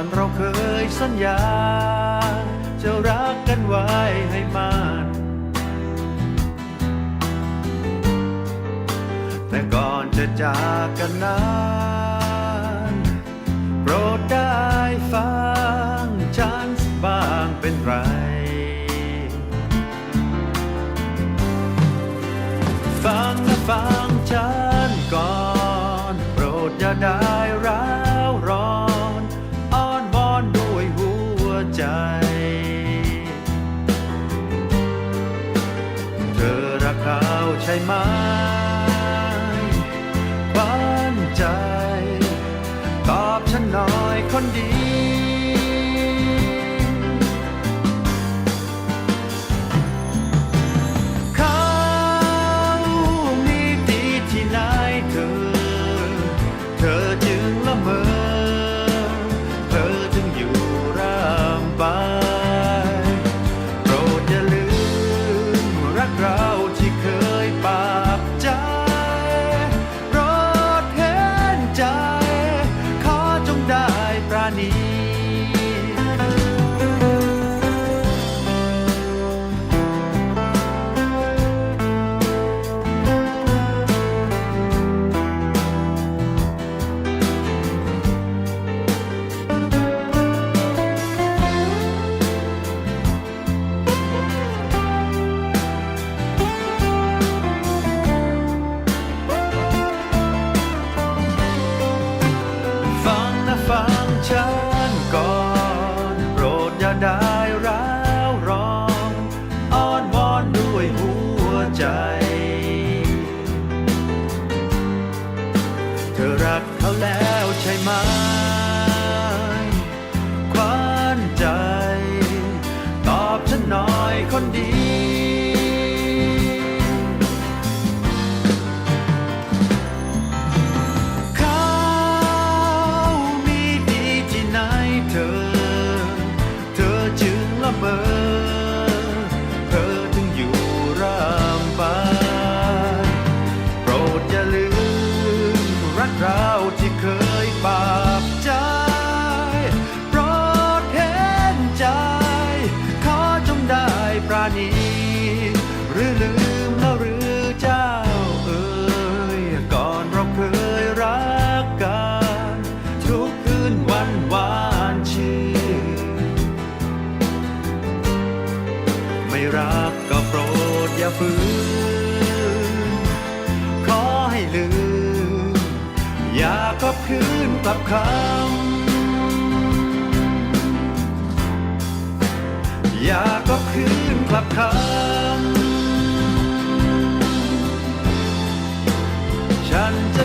อนเราเคยสัญญา จะรักกันไว้ให้มานแต่ก่อนจะจากกันนั้นโปรดได้ฟังฉันบ้างเป็นไร ฟังนะฟังฉันก่อน โปรดอย่าได้ร้ ช่ไหมบ้านใจ ตอบฉันหน่อยคนดี ธอรักเขาแล้วใช่ไหมคว้านใจ ตอบฉันหน่อยคนดีเขามีดีที่ไหนเธอเธอจึงละเมอ ฝืน ขอให้ลืม อย่ากลับคืนกลับคำอย่ากลับคืนกลับคำฉันจะ